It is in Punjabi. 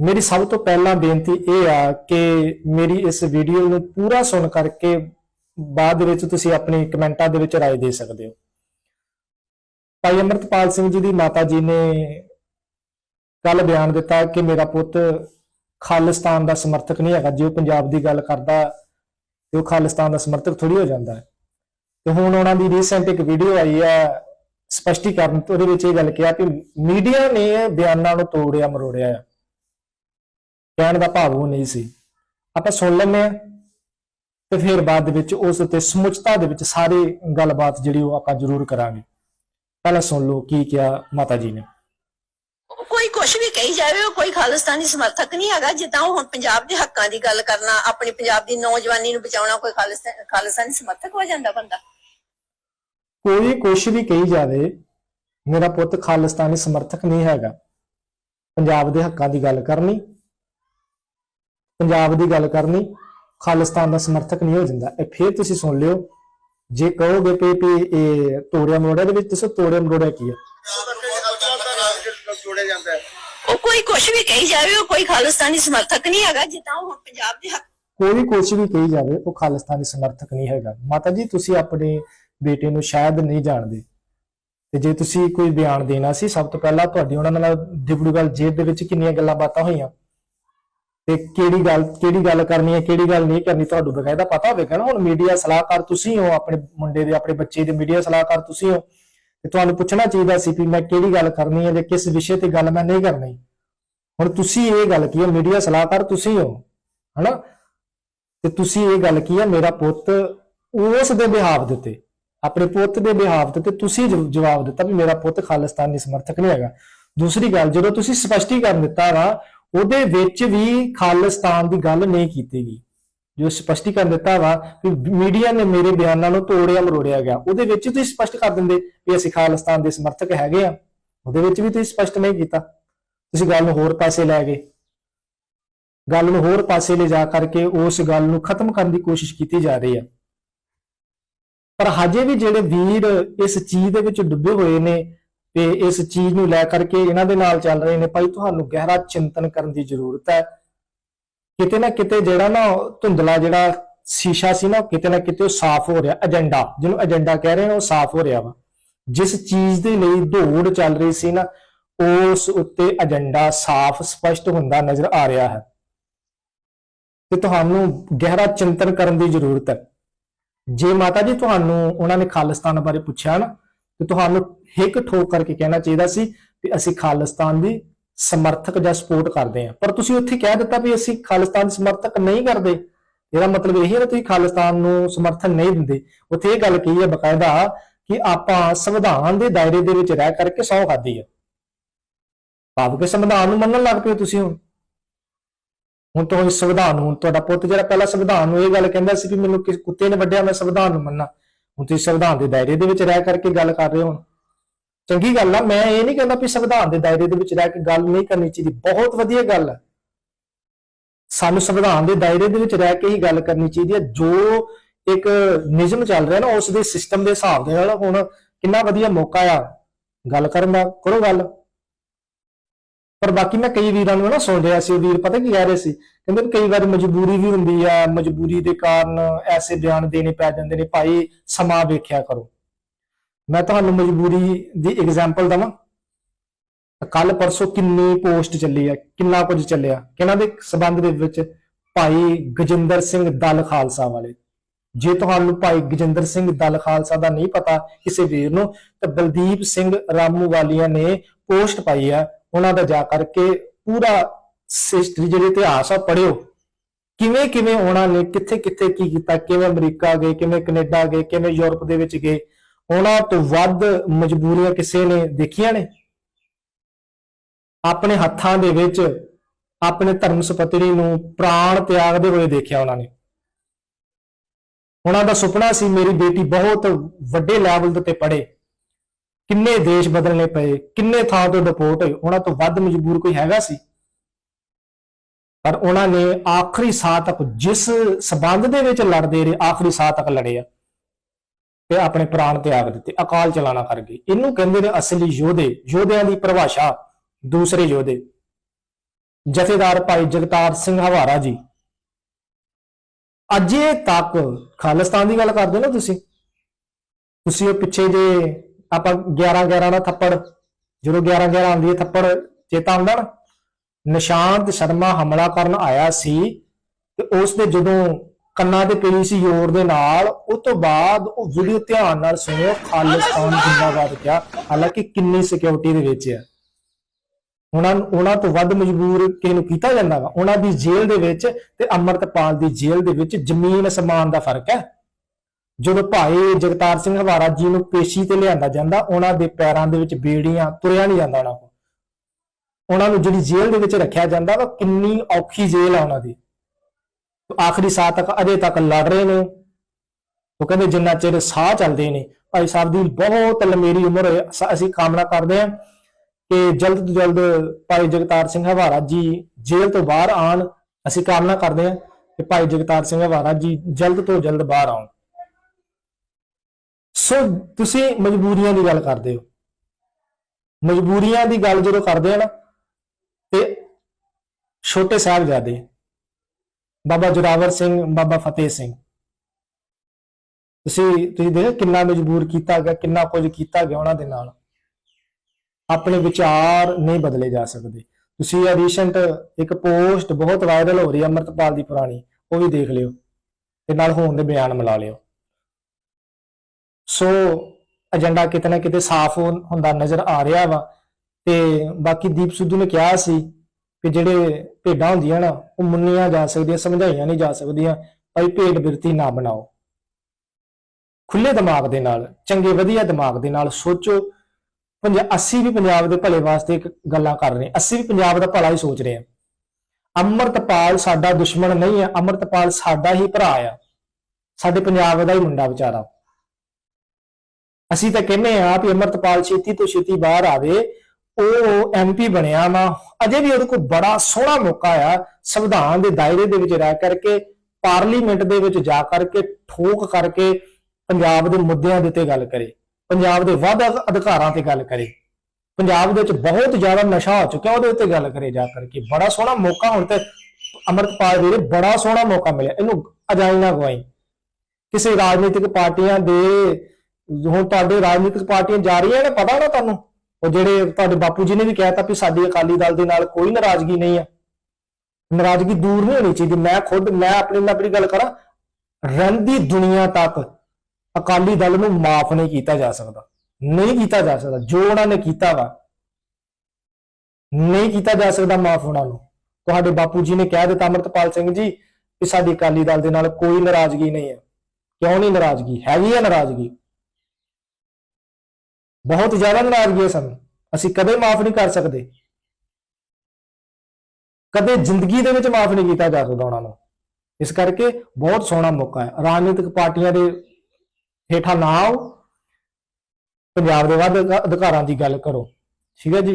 ਮੇਰੀ ਸਭ ਤੋਂ ਪਹਿਲਾਂ ਬੇਨਤੀ ਇਹ ਆ ਕਿ ਮੇਰੀ ਇਸ ਵੀਡੀਓ ਨੂੰ ਪੂਰਾ ਸੁਣ ਕਰਕੇ ਬਾਅਦ ਦੇ ਵਿੱਚ ਤੁਸੀਂ ਆਪਣੀ ਕਮੈਂਟਾਂ ਦੇ ਵਿੱਚ رائے ਦੇ ਸਕਦੇ ਹੋ ਭਾਈ ਅਮਰਤਪਾਲ ਸਿੰਘ ਜੀ ਦੀ ਮਾਤਾ ਜੀ ਨੇ ਕੱਲ ਬਿਆਨ ਦਿੱਤਾ ਕਿ ਮੇਰਾ ਪੁੱਤ ਖਾਲਿਸਤਾਨ ਦਾ ਸਮਰਥਕ ਨਹੀਂ ਹੈਗਾ ਜੇ ਉਹ ਪੰਜਾਬ ਦੀ ਗੱਲ ਕਰਦਾ ਤੇ ਉਹ ਖਾਲਿਸਤਾਨ ਦਾ ਸਮਰਥਕ ਥੋੜੀ ਹੋ ਜਾਂਦਾ ਹੈ ਤੇ ਹੁਣ ਉਹਨਾਂ ਦੀ ਰੀਸੈਂਟ ਇੱਕ ਵੀਡੀਓ ਆਈ ਹੈ ਸਪਸ਼ਟੀਕਰਨ ਤੇ ਉਹਦੇ ਵਿੱਚ ਇਹ ਗੱਲ ਕਿਹਾ ਕਿ ਮੀਡੀਆ ਨੇ ਇਹ ਬਿਆਨਾਂ ਨੂੰ ਤੋੜਿਆ ਮਰੋੜਿਆ ਹੈ ਕਹਿਣ ਦਾ ਭਾਵ ਉਹ ਨਹੀਂ ਸੀ। ਆਪਾਂ ਸੁਣ ਲੈਂਦੇ ਆ ਤੇ ਫਿਰ ਬਾਅਦ ਦੇ ਵਿੱਚ ਉਸ ਉੱਤੇ ਸਮੁੱਚਤਾ ਦੇ ਵਿੱਚ ਸਾਰੀ ਗੱਲਬਾਤ ਜਿਹੜੀ ਉਹ ਆਪਾਂ ਜ਼ਰੂਰ ਕਰਾਂਗੇ। ਪਹਿਲਾਂ ਸੁਣ ਲਓ ਕੀ ਕਿਹਾ ਮਾਤਾ ਜੀ ਨੇ। ਕੋਈ ਕੁਝ ਵੀ ਕਹੀ ਜਾਵੇ ਉਹ ਕੋਈ ਖਾਲਿਸਤਾਨੀ ਸਮਰਥਕ ਨਹੀਂ ਹੈਗਾ। ਜਿੱਦਾਂ ਉਹ ਹੁਣ ਪੰਜਾਬ ਦੇ ਹੱਕਾਂ ਦੀ ਗੱਲ ਕਰਨਾ ਆਪਣੀ ਪੰਜਾਬ ਦੀ ਨੌਜਵਾਨੀ ਨੂੰ ਬਚਾਉਣਾ ਕੋਈ ਖਾਲਿਸਤਾਨ ਖਾਲਿਸਤਾਨੀ ਸਮਰਥਕ ਹੋ ਜਾਂਦਾ ਬੰਦਾ। ਕੋਈ ਕੁਛ ਵੀ ਕਹੀ ਜਾਵੇ ਮੇਰਾ ਪੁੱਤ ਖਾਲਿਸਤਾਨੀ ਸਮਰਥਕ ਨਹੀਂ ਹੈਗਾ। ਪੰਜਾਬ ਦੇ ਹੱਕਾਂ ਦੀ ਗੱਲ ਕਰਨੀ ਪੰਜਾਬ ਦੀ ਗੱਲ ਕਰਨੀ ਖਾਲਿਸਤਾਨ ਦਾ ਸਮਰਥਕ ਨਹੀਂ ਹੋ ਜਾਂਦਾ। ਇਹ ਫਿਰ ਤੁਸੀਂ ਸੁਣ ਲਿਓ। ਜੇ ਕਹੋਗੇ ਕਿ ਵੀ ਇਹ ਤੋੜਿਆ ਮਰੋੜਿਆ ਦੇ ਵਿੱਚ ਦੱਸੋ ਤੋੜਿਆ ਮਰੋੜਿਆ ਕੀ ਹੈ ਉਹ ਕੋਈ ਕੁਝ ਵੀ ਕਹੀ ਜਾਵੇ ਉਹ ਕੋਈ ਖਾਲਿਸਤਾਨੀ ਸਮਰਥਕ ਨਹੀਂ ਹੈਗਾ ਜਿੱਦਾਂ ਉਹ ਪੰਜਾਬ ਦੇ ਕੋਈ ਕੁਛ ਵੀ ਕਹੀ ਜਾਵੇ ਉਹ ਖਾਲਿਸਤਾਨੀ ਸਮਰਥਕ ਨਹੀਂ ਹੈਗਾ। ਮਾਤਾ ਜੀ ਤੁਸੀਂ ਆਪਣੇ ਬੇਟੇ ਨੂੰ ਸ਼ਾਇਦ ਨਹੀਂ ਜਾਣਦੇ। ਤੇ ਜੇ ਤੁਸੀਂ ਕੋਈ ਬਿਆਨ ਦੇਣਾ ਸੀ ਸਭ ਤੋਂ ਪਹਿਲਾਂ ਤੁਹਾਡੀ ਉਹਨਾਂ ਨਾਲ ਡਿਬੜੂਗੜ੍ਹ ਜੇਲ੍ਹ ਦੇ ਵਿੱਚ ਕਿੰਨੀਆਂ ਗੱਲਾਂ ਬਾਤਾਂ ਹੋਈਆਂ? ਤੇ ਕਿਹੜੀ ਗੱਲ ਕਿਹੜੀ ਗੱਲ ਕਰਨੀ ਹੈ, ਕਿਹੜੀ ਗੱਲ ਨਹੀਂ ਕਰਨੀ ਤੁਹਾਨੂੰ ਬਕਾਇਦਾ ਪਤਾ ਹੋਵੇਗਾ ਨਾ। ਹੁਣ ਮੀਡੀਆ ਸਲਾਹਕਾਰ ਤੁਸੀਂ ਹੋ, ਆਪਣੇ ਮੁੰਡੇ ਦੇ, ਆਪਣੇ ਬੱਚੇ ਦੇ ਮੀਡੀਆ ਸਲਾਹਕਾਰ ਤੁਸੀਂ ਹੋ, ਤੇ ਤੁਹਾਨੂੰ ਪੁੱਛਣਾ ਚਾਹੀਦਾ ਸੀ ਵੀ ਮੈਂ ਕਿਹੜੀ ਗੱਲ ਕਰਨੀ ਹੈ ਜਾਂ ਕਿਸ ਵਿਸ਼ੇ ਤੇ ਗੱਲ ਮੈਂ ਨਹੀਂ ਕਰਨੀ। ਹੁਣ ਤੁਸੀਂ ਇਹ ਗੱਲ ਕੀ ਹੈ, ਮੀਡੀਆ ਸਲਾਹਕਾਰ ਤੁਸੀਂ ਹੋ, ਹਨਾ? ਤੇ ਤੁਸੀਂ ਇਹ ਗੱਲ ਕੀ ਹੈ, ਮੇਰਾ ਪੁੱਤ ਉਸ ਦੇ ਬਿਹਾਵ ਦੇ ਉੱਤੇ, ਆਪਣੇ ਪੁੱਤ ਦੇ ਬਿਹਾਵ ਤੇ ਤੁਸੀਂ ਜਵਾਬ ਦਿੱਤਾ ਵੀ ਮੇਰਾ ਪੁੱਤ ਖਾਲਿਸਤਾਨੀ ਸਮਰਥਕ ਨਹੀਂ ਹੈਗਾ। ਦੂਸਰੀ ਗੱਲ, ਜਦੋਂ ਤੁਸੀਂ ਸਪਸ਼ਟੀਕਰਨ ਦਿੱਤਾ ਵਾ ਉਹਦੇ ਵਿੱਚ ਵੀ ਖਾਲਿਸਤਾਨ ਦੀ ਗੱਲ ਨਹੀਂ ਕੀਤੀ ਗਈ। ਜੋ ਸਪਸ਼ਟੀਕਰਨ ਦਿੱਤਾ ਵਾ ਕਿ ਮੀਡੀਆ ਨੇ ਮੇਰੇ ਬਿਆਨਾਂ ਨੂੰ ਤੋੜਿਆ, ਮਰੋੜਿਆ ਗਿਆ। ਉਹਦੇ ਵਿੱਚ ਤੁਸੀਂ ਸਪਸ਼ਟ ਕਰ ਦਿੰਦੇ ਵੀ ਅਸੀਂ ਖਾਲਿਸਤਾਨ ਦੇ ਸਮਰਥਕ ਹੈਗੇ ਆ। ਉਹਦੇ ਵਿੱਚ ਵੀ ਤੁਸੀਂ ਸਪਸ਼ਟ ਨਹੀਂ ਕੀਤਾ। ਤੁਸੀਂ ਗੱਲ ਨੂੰ ਹੋਰ ਪਾਸੇ ਲੈ ਗਏ। ਗੱਲ ਨੂੰ ਹੋਰ ਪਾਸੇ ਲੈ ਜਾ ਕਰਕੇ ਉਸ ਗੱਲ ਨੂੰ ਖਤਮ ਕਰਨ ਦੀ ਕੋਸ਼ਿਸ਼ ਕੀਤੀ ਜਾ ਰਹੀ ਹੈ ਪਰ ਹਜੇ ਵੀ ਜਿਹੜੇ ਵੀਰ ਇਸ ਚੀਜ਼ ਦੇ ਵਿੱਚ ਡੁੱਬੇ ਹੋਏ ਨੇ ਤੇ ਇਸ ਚੀਜ਼ ਨੂੰ ਲੈ ਕਰਕੇ ਇਹਨਾਂ ਦੇ ਨਾਲ ਚੱਲ ਰਹੇ ਨੇ ਭਾਈ, ਤੁਹਾਨੂੰ ਗਹਿਰਾ ਚਿੰਤਨ ਕਰਨ ਦੀ ਜ਼ਰੂਰਤ ਹੈ। ਕਿਤੇ ਨਾ ਕਿਤੇ ਜਿਹੜਾ ਨਾ ਧੁੰਦਲਾ ਜਿਹੜਾ ਸ਼ੀਸ਼ਾ ਸੀ ਨਾ ਕਿਤੇ ਨਾ ਕਿਤੇ ਉਹ ਸਾਫ਼ ਹੋ ਰਿਹਾ ਏਜੰਡਾ ਜਿਹਨੂੰ ਏਜੰਡਾ ਕਹਿ ਰਹੇ ਨੇ, ਉਹ ਸਾਫ਼ ਹੋ ਰਿਹਾ ਵਾ। ਜਿਸ ਚੀਜ਼ ਦੇ ਲਈ ਦੌੜ ਚੱਲ ਰਹੀ ਸੀ ਨਾ, ਉਸ ਉੱਤੇ ਏਜੰਡਾ ਸਾਫ਼, ਸਪਸ਼ਟ ਹੁੰਦਾ ਨਜ਼ਰ ਆ ਰਿਹਾ ਹੈ। ਤੇ ਤੁਹਾਨੂੰ ਗਹਿਰਾ ਚਿੰਤਨ ਕਰਨ ਦੀ ਜ਼ਰੂਰਤ ਹੈ। ਜੇ ਮਾਤਾ ਜੀ, ਤੁਹਾਨੂੰ ਉਹਨਾਂ ਨੇ ਖਾਲਿਸਤਾਨ ਬਾਰੇ ਪੁੱਛਿਆ ਨਾ ਤੇ ਤੁਹਾਨੂੰ ਹਿੱਕ ਠੋਕ ਕਰਕੇ ਕਹਿਣਾ ਚਾਹੀਦਾ ਸੀ ਕਿ ਅਸੀਂ ਖਾਲਿਸਤਾਨ ਦੀ ਸਮਰਥਕ ਜਾਂ ਸਪੋਰਟ ਕਰਦੇ ਹਾਂ। ਪਰ ਤੁਸੀਂ ਉੱਥੇ ਕਹਿ ਦਿੱਤਾ ਵੀ ਅਸੀਂ ਖਾਲਿਸਤਾਨ ਸਮਰਥਕ ਨਹੀਂ ਕਰਦੇ। ਇਹਦਾ ਮਤਲਬ ਇਹ ਹੈ ਨਾ ਤੁਸੀਂ ਖਾਲਿਸਤਾਨ ਨੂੰ ਸਮਰਥਨ ਨਹੀਂ ਦਿੰਦੇ। ਉੱਥੇ ਇਹ ਗੱਲ ਕਹੀ ਹੈ ਬਕਾਇਦਾ ਕਿ ਆਪਾਂ ਸੰਵਿਧਾਨ ਦੇ ਦਾਇਰੇ ਦੇ ਵਿੱਚ ਰਹਿ ਕਰਕੇ ਸਹੁੰ ਖਾਦੀ ਹੈ। ਭਾਵ ਕਿ ਸੰਵਿਧਾਨ ਨੂੰ ਮੰਨਣ ਲੱਗ ਪਏ ਤੁਸੀਂ ਹੁਣ। ਹੁਣ ਤੋਂ ਇਸ ਸੰਵਿਧਾਨ ਨੂੰ ਤੁਹਾਡਾ ਪੁੱਤ ਜਿਹੜਾ ਪਹਿਲਾਂ ਸੰਵਿਧਾਨ ਨੂੰ ਇਹ ਗੱਲ ਕਹਿੰਦਾ ਸੀ ਕਿ ਮੈਨੂੰ ਕਿਸ ਕੁੱਤੇ ਨੇ ਵੱਢਿਆ, ਮੈਂ ਸੰਵਿਧਾਨ ਨੂੰ ਮੰਨਾਂ। ਹੁਣ ਤੁਸੀਂ ਸੰਵਿਧਾਨ ਦੇ ਦਾਇਰੇ ਦੇ ਵਿੱਚ ਰਹਿ ਕਰਕੇ ਗੱਲ ਕਰ ਰਹੇ ਹੋ ਚੰਗੀ ਗੱਲ ਆ, ਮੈਂ ਇਹ ਨਹੀਂ ਕਹਿੰਦਾ ਵੀ ਸੰਵਿਧਾਨ ਦੇ ਦਾਇਰੇ ਦੇ ਵਿੱਚ ਰਹਿ ਕੇ ਗੱਲ ਨਹੀਂ ਕਰਨੀ ਚਾਹੀਦੀ, ਬਹੁਤ ਵਧੀਆ ਗੱਲ ਹੈ ਸਾਨੂੰ ਸੰਵਿਧਾਨ ਦੇ ਦਾਇਰੇ ਦੇ ਵਿੱਚ ਰਹਿ ਕੇ ਹੀ ਗੱਲ ਕਰਨੀ ਚਾਹੀਦੀ ਹੈ ਜੋ ਇੱਕ ਨਿਯਮ ਚੱਲ ਰਿਹਾ ਨਾ, ਉਸ ਦੇ ਸਿਸਟਮ ਦੇ ਹਿਸਾਬ ਦੇ ਨਾਲ ਹੁਣ ਕਿੰਨਾ ਵਧੀਆ ਮੌਕਾ ਆ। ਗੱਲ ਕਰਨ ਦਾ, ਕਰੋ ਗੱਲ। ਪਰ ਬਾਕੀ ਮੈਂ ਕਈ ਵੀਰਾਂ ਨੂੰ ਨਾ ਸੁਣ ਰਿਹਾ ਸੀ, ਉਹ ਵੀਰ ਪਤਾ ਕੀ ਕਹਿ ਰਹੇ ਸੀ? ਕਹਿੰਦੇ ਕਈ ਵਾਰ ਮਜਬੂਰੀ ਵੀ ਹੁੰਦੀ ਆ, ਮਜਬੂਰੀ ਦੇ ਕਾਰਨ ਐਸੇ ਬਿਆਨ ਦੇਣੇ ਪੈ ਜਾਂਦੇ ਨੇ, ਭਾਈ ਸਮਾਂ ਵੇਖਿਆ ਕਰੋ। ਮੈਂ ਤੁਹਾਨੂੰ ਮਜਬੂਰੀ ਦੀ ਐਗਜ਼ਾਮਪਲ ਦਵਾਂ। ਕੱਲ ਪਰਸੋਂ ਕਿੰਨੀ ਪੋਸਟ ਚੱਲੀ ਆ, ਕਿੰਨਾ ਕੁਝ ਚੱਲਿਆ। ਕਿਹਨਾਂ ਦੇ ਸਬੰਧ ਦੇ ਵਿੱਚ ਭਾਈ ਗਜਿੰਦਰ ਸਿੰਘ ਦਲ ਖਾਲਸਾ ਵਾਲੇ। ਜੇ ਤੁਹਾਨੂੰ ਭਾਈ ਗਜਿੰਦਰ ਸਿੰਘ ਦਲ ਖਾਲਸਾ ਦਾ ਨਹੀਂ ਪਤਾ ਕਿਸੇ ਵੀਰ ਨੂੰ, ਤਾਂ ਬਲਦੀਪ ਸਿੰਘ ਰਾਮੂ ਵਾਲੀਆ ਨੇ ਪੋਸਟ ਪਾਈ ਆ। ਉਹਨਾਂ ਦਾ ਜਾ ਕਰਕੇ ਪੂਰਾ ਹਿਸਟਰੀ ਜਿਹੜੇ ਇਤਿਹਾਸ ਆ ਪੜਿਓ ਕਿਵੇਂ ਕਿਵੇਂ ਉਹਨਾਂ ਨੇ, ਕਿੱਥੇ ਕਿੱਥੇ ਕੀ ਕੀਤਾ, ਕਿਵੇਂ ਅਮਰੀਕਾ ਗਏ, ਕਿਵੇਂ ਕੈਨੇਡਾ ਗਏ, ਕਿਵੇਂ ਯੂਰਪ ਦੇ ਵਿੱਚ ਗਏ, ਉਹਨਾਂ ਤੋਂ ਵੱਧ ਮਜਬੂਰੀਆਂ ਕਿਸੇ ਨੇ ਦੇਖੀਆਂ ਨੇ? ਆਪਣੇ ਹੱਥਾਂ ਦੇ ਵਿੱਚ, ਆਪਣੇ ਧਰਮ ਸੁਪਤਣੀ ਨੂੰ ਪ੍ਰਾਣ ਤਿਆਗਦੇ ਹੋਏ ਦੇਖਿਆ ਉਹਨਾਂ ਨੇ। ਉਹਨਾਂ ਦਾ ਸੁਪਨਾ ਸੀ, ਮੇਰੀ ਬੇਟੀ ਬਹੁਤ ਵੱਡੇ ਲੈਵਲ ਦੇ ਉੱਤੇ ਪੜ੍ਹੇ। ਕਿੰਨੇ ਦੇਸ਼ ਬਦਲਣੇ ਪਏ, ਕਿੰਨੇ ਥਾਂ ਤੋਂ ਡਿਪੋਰਟ ਹੋਏ, ਉਹਨਾਂ ਤੋਂ ਵੱਧ ਮਜਬੂਰ ਕੋਈ ਹੈਗਾ ਸੀ? ਪਰ ਉਹਨਾਂ ਨੇ ਆਖਰੀ ਸਾਹ ਤੱਕ ਜਿਸ ਸਬੰਧ ਦੇ ਵਿੱਚ ਲੜਦੇ ਰਹੇ, ਆਖਰੀ ਸਾਹ ਤੱਕ ਲੜੇ ਆ। ਤੇ ਆਪਣੇ ਪ੍ਰਾਣ ਤਿਆਗ ਦਿੱਤੇ, ਅਕਾਲ ਚਲਾਣਾ ਕਰ ਗਏ। ਇਹਨੂੰ ਕਹਿੰਦੇ ਨੇ ਅਸਲੀ ਯੋਧੇ, ਯੋਧਿਆਂ ਦੀ ਪਰਿਭਾਸ਼ਾ, ਦੂਸਰੇ ਯੋਧੇ। ਜਥੇਦਾਰ ਭਾਈ ਜਗਤਾਰ ਸਿੰਘ ਹਵਾਰਾ ਜੀ, ਅਜੇ ਤੱਕ ਖਾਲਿਸਤਾਨ ਦੀ ਗੱਲ ਕਰਦੇ ਨਾ ਤੁਸੀਂ? ਤੁਸੀਂ ਉਹ ਪਿੱਛੇ ਜੇ ਆਪਾਂ 11 11 ਦਾ ਥੱਪੜ, ਜਦੋਂ 11 11 ਆਉਂਦੀ ਹੈ ਥੱਪੜ ਚੇਤਾ ਆਉਂਦਾ ਨਾ, ਨਿਸ਼ਾਂਤ ਸ਼ਰਮਾ ਹਮਲਾ ਕਰਨ ਆਇਆ ਸੀ ਤੇ ਉਸ ਦੇ ਜਦੋਂ ਕੰਨਾਂ ਤੇ ਪਈ ਸੀ ਜ਼ੋਰ ਦੇ ਨਾਲ, ਉਸ ਤੋਂ ਬਾਅਦ ਉਹ ਵੀਡੀਓ ਧਿਆਨ ਨਾਲ ਸੁਣਿਓ ਖਾਲਿਸਤਾਨ ਜਿੰਦਾਬਾਦ ਕਿਹਾ ਹਾਲਾਂਕਿ ਕਿੰਨੀ ਸਿਕਿਉਰਿਟੀ ਦੇ ਵਿੱਚ ਹੈ ਉਹਨਾਂ ਨੂੰ- ਉਹਨਾਂ ਤੋਂ ਵੱਧ ਮਜਬੂਰ ਕਿਸੇ ਨੂੰ ਕੀਤਾ ਜਾਂਦਾ ਵਾ। ਉਹਨਾਂ ਦੀ ਜੇਲ੍ਹ ਦੇ ਵਿੱਚ ਤੇ ਅੰਮ੍ਰਿਤਪਾਲ ਦੀ ਜੇਲ੍ਹ ਦੇ ਵਿੱਚ ਜ਼ਮੀਨ ਅਸਮਾਨ ਦਾ ਫ਼ਰਕ ਹੈ। ਜਦੋਂ ਭਾਈ ਜਗਤਾਰ ਸਿੰਘ ਹਵਾਰਾ ਜੀ ਨੂੰ ਪੇਸ਼ੀ ਤੇ ਲਿਆਂਦਾ ਜਾਂਦਾ, ਉਹਨਾਂ ਦੇ ਪੈਰਾਂ ਦੇ ਵਿੱਚ ਬੇੜੀਆਂ ਤੁਰਿਆ ਨਹੀਂ ਜਾਂਦਾ ਉਹਨਾਂ ਕੋਲ। ਉਹਨਾਂ ਨੂੰ ਜਿਹੜੀ ਜੇਲ੍ਹ ਦੇ ਵਿੱਚ ਰੱਖਿਆ ਜਾਂਦਾ ਵਾ, ਕਿੰਨੀ ਔਖੀ ਜੇਲ੍ਹ ਆ ਉਹਨਾਂ ਦੀ। ਆਖਰੀ ਸਾਹ ਤੱਕ ਅਜੇ ਤੱਕ ਲੜ ਰਹੇ ਨੇ। ਉਹ ਕਹਿੰਦੇ ਜਿੰਨਾ ਚਿਰ ਸਾਹ ਚੱਲਦੇ ਨੇ, ਭਾਈ ਸਾਹਿਬ ਦੀ ਬਹੁਤ ਲੰਮੇਰੀ ਉਮਰ ਹੋਏ ਅਸੀਂ ਕਾਮਨਾ ਕਰਦੇ ਹਾਂ ਕਿ ਜਲਦ ਤੋਂ ਜਲਦ ਭਾਈ ਜਗਤਾਰ ਸਿੰਘ ਹਵਾਰਾ ਜੀ ਜੇਲ੍ਹ ਤੋਂ ਬਾਹਰ ਆਣ ਅਸੀਂ ਕਾਮਨਾ ਕਰਦੇ ਹਾਂ ਕਿ ਭਾਈ ਜਗਤਾਰ ਸਿੰਘ ਹਵਾਰਾ ਜੀ ਜਲਦ ਤੋਂ ਜਲਦ ਬਾਹਰ ਆਉਣ। ਸੋ ਤੁਸੀਂ ਮਜਬੂਰੀਆਂ ਦੀ ਗੱਲ ਕਰਦੇ ਹੋ। ਮਜਬੂਰੀਆਂ ਦੀ ਗੱਲ ਜਦੋਂ ਕਰਦੇ ਆ ਨਾ, ਤੇ ਛੋਟੇ ਸਾਹਿਬਜ਼ਾਦੇ, ਬਾਬਾ ਜੁਰਾਵਰ ਸਿੰਘ, ਬਾਬਾ ਫਤਿਹ ਸਿੰਘ, ਤੁਸੀਂ ਤੁਸੀਂ ਦੇਖੋ ਕਿੰਨਾ ਮਜਬੂਰ ਕੀਤਾ ਗਿਆ, ਕਿੰਨਾ ਕੁਝ ਕੀਤਾ ਗਿਆ ਉਹਨਾਂ ਦੇ ਨਾਲ। ਆਪਣੇ ਵਿਚਾਰ ਨਹੀਂ ਬਦਲੇ ਜਾ ਸਕਦੇ। ਤੁਸੀਂ ਇਹ ਰੀਸੈਂਟ ਇੱਕ ਪੋਸਟ ਬਹੁਤ ਵਾਇਰਲ ਹੋ ਰਹੀ ਹੈ, ਅਮਰਤਪਾਲ ਦੀ ਪੁਰਾਣੀ, ਉਹ ਵੀ ਦੇਖ ਲਿਓ, ਤੇ ਨਾਲ ਹੋਣ ਦੇ ਬਿਆਨ ਮਿਲਾ ਲਿਓ। ਸੋ ਏਜੰਡਾ ਕਿਤੇ ਨਾ ਕਿਤੇ ਸਾਫ਼ ਹੁੰਦਾ ਨਜ਼ਰ ਆ ਰਿਹਾ ਵਾ ਤੇ ਬਾਕੀ ਦੀਪ ਸਿੱਧੂ ਨੇ ਕਿਹਾ ਸੀ ਕਿ ਜਿਹੜੇ ਭੇਡਾਂ ਹੁੰਦੀਆਂ ਨਾ, ਉਹ ਮੁੰਨੀਆਂ ਜਾ ਸਕਦੀਆਂ, ਸਮਝਾਈਆਂ ਨਹੀਂ ਜਾ ਸਕਦੀਆਂ, ਭਾਈ ਭੇਡ ਬਿਰਤੀ ਨਾ ਬਣਾਓ। ਖੁੱਲੇ ਦਿਮਾਗ ਦੇ ਨਾਲ, ਚੰਗੇ ਵਧੀਆ ਦਿਮਾਗ ਦੇ ਨਾਲ ਸੋਚੋ। ਪੰਜਾ 80 ਵੀ ਪੰਜਾਬ ਦੇ ਭਲੇ ਵਾਸਤੇ ਇੱਕ ਗੱਲਾਂ ਕਰ ਰਹੇ, ਅਸੀਂ ਵੀ ਪੰਜਾਬ ਦਾ ਭਲਾ ਹੀ ਸੋਚ ਰਹੇ ਹਾਂ ਅੰਮ੍ਰਿਤਪਾਲ ਸਾਡਾ ਦੁਸ਼ਮਣ ਨਹੀਂ ਹੈ ਅੰਮ੍ਰਿਤਪਾਲ ਸਾਡਾ ਹੀ ਭਰਾ ਆ। ਸਾਡੇ ਪੰਜਾਬ ਦਾ ਹੀ ਮੁੰਡਾ ਵਿਚਾਰਾ। ਅਸੀਂ ਤਾਂ ਕਹਿੰਦੇ ਆ ਵੀ ਅੰਮ੍ਰਿਤਪਾਲ ਛੇਤੀ ਤੋਂ ਛੇਤੀ ਬਾਹਰ ਆਵੇ, ਉਹ ਐਮਪੀ ਬਣਿਆ ਵਾ। ਅਜੇ ਵੀ ਉਹਦੇ ਕੋਲ ਬੜਾ ਸੋਹਣਾ ਮੌਕਾ ਆ ਸੰਵਿਧਾਨ ਦੇ ਦਾਇਰੇ ਦੇ ਵਿੱਚ ਰਹਿ ਕਰਕੇ, ਪਾਰਲੀਮੈਂਟ ਦੇ ਵਿੱਚ ਜਾ ਕਰਕੇ, ਠੋਕ ਕਰਕੇ ਪੰਜਾਬ ਦੇ ਮੁੱਦਿਆਂ ਦੇ ਉੱਤੇ ਗੱਲ ਕਰੇ। ਪੰਜਾਬ ਦੇ ਵੱਧ ਅਧ- ਅਧਿਕਾਰਾਂ ਤੇ ਗੱਲ ਕਰੇ। ਪੰਜਾਬ ਦੇ ਵਿੱਚ ਬਹੁਤ ਜ਼ਿਆਦਾ ਨਸ਼ਾ ਹੋ ਚੁੱਕਿਆ ਉਹਦੇ ਉੱਤੇ ਗੱਲ ਕਰੇ ਜਾ ਕਰਕੇ। ਬੜਾ ਸੋਹਣਾ ਮੌਕਾ ਹੁਣ ਤੇ ਅੰਮ੍ਰਿਤਪਾਲ ਵੀਰੇ, ਬੜਾ ਸੋਹਣਾ ਮੌਕਾ ਮਿਲਿਆ। ਇਹਨੂੰ ਅਜਾਈ ਨਾ ਗਵਾਈ। ਕਿਸੇ ਰਾਜਨੀਤਿਕ ਪਾਰਟੀਆਂ ਦੇ ਹੁਣ ਤੁਹਾਡੇ ਰਾਜਨੀਤਿਕ ਪਾਰਟੀਆਂ ਜਾ ਰਹੀਆਂ ਨੇ, ਪਤਾ ਨਾ ਤੁਹਾਨੂੰ? ਉਹ ਜਿਹੜੇ ਤੁਹਾਡੇ ਬਾਪੂ ਜੀ ਨੇ ਵੀ ਕਹਿਤਾ ਵੀ ਸਾਡੀ ਅਕਾਲੀ ਦਲ ਦੇ ਨਾਲ ਕੋਈ ਨਾਰਾਜ਼ਗੀ ਨਹੀਂ ਆ। ਨਾਰਾਜ਼ਗੀ ਦੂਰ ਨਹੀਂ ਹੋਣੀ ਚਾਹੀਦੀ। ਮੈਂ ਖੁਦ, ਮੈਂ ਆਪਣੀ ਨਾਲ ਆਪਣੀ ਗੱਲ ਕਰਾਂ, ਰਹਿੰਦੀ ਦੁਨੀਆ ਤੱਕ ਅਕਾਲੀ ਦਲ ਨੂੰ ਮਾਫ ਨਹੀਂ ਕੀਤਾ ਜਾ ਸਕਦਾ। ਨਹੀਂ ਕੀਤਾ ਜਾ ਸਕਦਾ। ਜੋ ਉਹਨਾਂ ਨੇ ਕੀਤਾ ਵਾ, ਨਹੀਂ ਕੀਤਾ ਜਾ ਸਕਦਾ ਮਾਫ ਉਹਨਾਂ ਨੂੰ। ਤੁਹਾਡੇ ਬਾਪੂ ਜੀ ਨੇ ਕਹਿ ਦਿੱਤਾ ਅਮਰਤਪਾਲ ਸਿੰਘ ਜੀ ਕਿ ਸਾਡੀ ਅਕਾਲੀ ਦਲ ਦੇ ਨਾਲ ਕੋਈ ਨਾਰਾਜ਼ਗੀ ਨਹੀਂ ਹੈ ਕਿਉਂ ਨਹੀਂ ਨਾਰਾਜ਼ਗੀ? ਹੈਗੀ ਹੈ ਨਾਰਾਜ਼ਗੀ? ਬਹੁਤ ਜ਼ਿਆਦਾ ਨਾਰਾਜ਼ਗੀ ਹੈ ਸਾਨੂੰ। ਅਸੀਂ ਕਦੇ ਮਾਫ ਨਹੀਂ ਕਰ ਸਕਦੇ। ਕਦੇ ਜ਼ਿੰਦਗੀ ਦੇ ਵਿੱਚ ਮਾਫ ਨਹੀਂ ਕੀਤਾ ਜਾ ਸਕਦਾ ਉਹਨਾਂ ਨੂੰ। ਇਸ ਕਰਕੇ ਬਹੁਤ ਸੋਹਣਾ ਮੌਕਾ ਹੈ। ਰਾਜਨੀਤਿਕ ਪਾਰਟੀਆਂ ਦੇ ਹੇਠਾਂ ਨਾ ਆਓ। ਪੰਜਾਬ ਦੇ ਵੱਧ ਅਧਿਕਾਰਾਂ ਦੀ ਗੱਲ ਕਰੋ। ਠੀਕ ਹੈ ਜੀ।